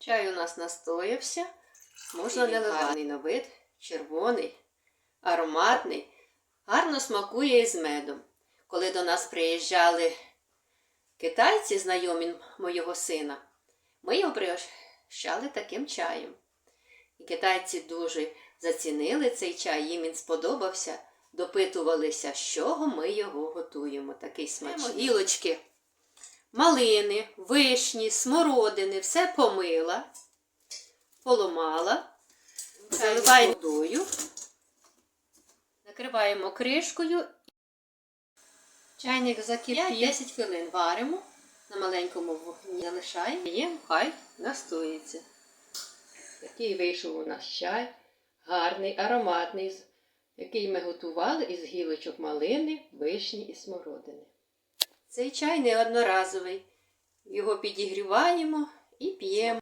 Чай у нас настоявся. Можна наливати на вид, червоний, ароматний, гарно смакує із медом. Коли до нас приїжджали китайці, знайомі моєго сина, ми його пригощали таким чаєм. І китайці дуже зацінили цей чай, їм він сподобався, допитувалися, з чого ми його готуємо. Такий смачний. Гілочки малини, вишні, смородини, все помила, поломала, заливаємо водою, накриваємо кришкою. Чайник закипів 10 хвилин варимо, на маленькому вогні залишаємо, і хай настоїться. Такий вийшов у нас чай, гарний, ароматний, який ми готували із гілочок малини, вишні і смородини. Цей чай не одноразовий. Його підігріваємо і п'ємо.